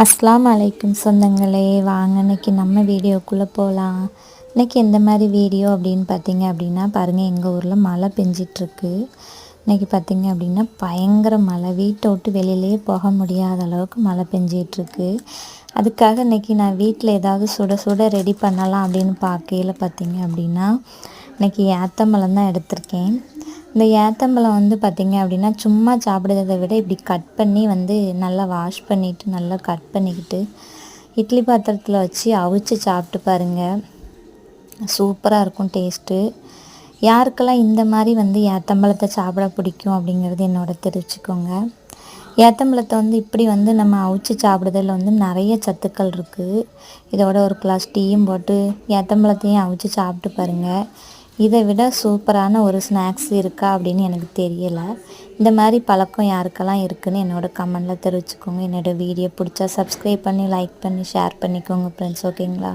அஸ்லாம் அலைக்கும் சொந்தங்களே வாங்க இன்றைக்கி நம்ம வீடியோக்குள்ளே போகலாம் இன்னைக்கு எந்த மாதிரி வீடியோ அப்படின்னு பார்த்தீங்க அப்படின்னா பாருங்கள் எங்கள் ஊரில் மழை பெஞ்சிட்ருக்கு. இன்னைக்கு பார்த்தீங்க அப்படின்னா பயங்கர மழை. வீட்டை விட்டு வெளியிலேயே போக முடியாத அளவுக்கு மழை பெஞ்சிட்ருக்கு. அதுக்காக இன்னைக்கு நான் வீட்டில் ஏதாவது சுட சுட ரெடி பண்ணலாம் அப்படின்னு பார்க்கையில் பார்த்தீங்க அப்படின்னா இன்னைக்கு ஏத்தம்பழம் தான் எடுத்திருக்கேன். இந்த ஏத்தம்பழம் வந்து பார்த்திங்க அப்படின்னா சும்மா சாப்பிடுறதை விட இப்படி கட் பண்ணி வந்து நல்லா வாஷ் பண்ணிவிட்டு நல்லா கட் பண்ணிக்கிட்டு இட்லி பாத்திரத்தில் வச்சு அவிச்சு சாப்பிட்டு பாருங்கள் சூப்பராக இருக்கும் டேஸ்ட்டு யாருக்கெல்லாம் இந்த மாதிரி வந்து ஏத்தம்பழத்தை சாப்பிட பிடிக்கும் அப்படிங்கிறது என்னோட தெரிவிச்சுக்கோங்க ஏத்தம்பழத்தை வந்து இப்படி வந்து நம்ம அவிச்சு சாப்பிடுறதுல வந்து நிறைய சத்துக்கள் இருக்குது இதோட ஒரு கிளாஸ் டீயும் போட்டு ஏத்தம்பழத்தையும் அவிச்சு சாப்பிட்டு பாருங்கள் இதை விட சூப்பரான ஒரு ஸ்நாக்ஸ் இருக்கா அப்படின்னு எனக்கு தெரியலை. இந்த மாதிரி பழக்கம் யாருக்கெல்லாம் இருக்குன்னு என்னோட கமெண்டில் தெரிவிச்சுக்கோங்க. என்னோட வீடியோ பிடிச்சா சப்ஸ்கிரைப் பண்ணி லைக் பண்ணி ஷேர் பண்ணிக்கோங்க ஃப்ரெண்ட்ஸ் ஓகேங்களா